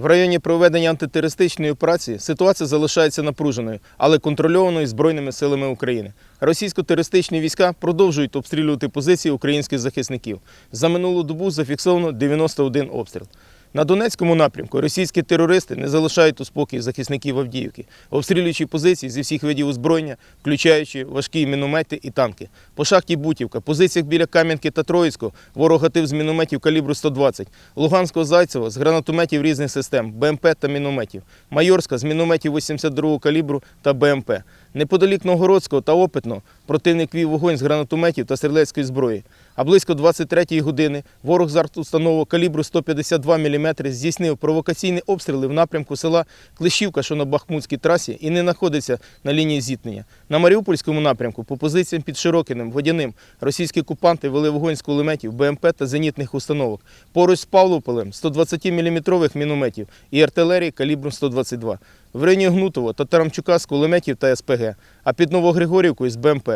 В районі проведення антитерористичної операції ситуація залишається напруженою, але контрольованою Збройними силами України. Російсько-терористичні війська продовжують обстрілювати позиції українських захисників. За минулу добу зафіксовано 91 обстріл. На Донецькому напрямку російські терористи не залишають у спокій захисників Авдіївки, обстрілюючи позиції зі всіх видів озброєння, включаючи важкі міномети і танки. По шахті Бутівка, позиціях біля Кам'янки та Троїцького ворог гатив з мінометів калібру 120, Луганського Зайцева з гранатометів різних систем, БМП та мінометів, Майорська з мінометів 82-го калібру та БМП. Неподалік Новгородського та Опитного противник вів вогонь з гранатометів та стрілецької зброї. А близько 23-ї години ворог з артустанового калібру 152 мм здійснив провокаційні обстріли в напрямку села Клещівка, що на Бахмутській трасі, і не знаходиться на лінії зіткнення. На Маріупольському напрямку по позиціям під Широкиним, Водяним, російські окупанти вели вогонь з кулеметів, БМП та зенітних установок. Поруч з Павлополем 120-мм мінометів і артилерії калібром 122. В районі Гнутово та Тарамчука з кулеметів та СПГ, а під Новогригорівкою з БМП.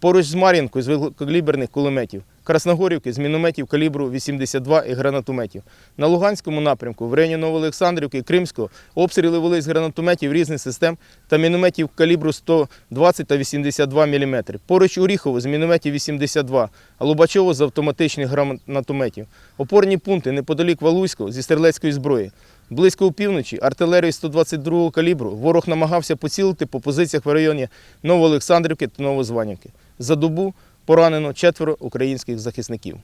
Поруч з Мар'їнкою з великокаліберних кулеметів, Красногорівки з мінометів калібру 82 і гранатометів. На Луганському напрямку в районі Новоолександрівки і Кримського обстріли вели з гранатометів різних систем та мінометів калібру 120 та 82 мм. Поруч Оріхово з мінометів 82, а Лубачово з автоматичних гранатометів. Опорні пункти неподалік Валуйського зі стрілецької зброї. Близько опівночі артилерії 122 калібру ворог намагався поцілити по позиціях в районі Новоолександрівки та Новозванівки. За добу поранено четверо українських захисників.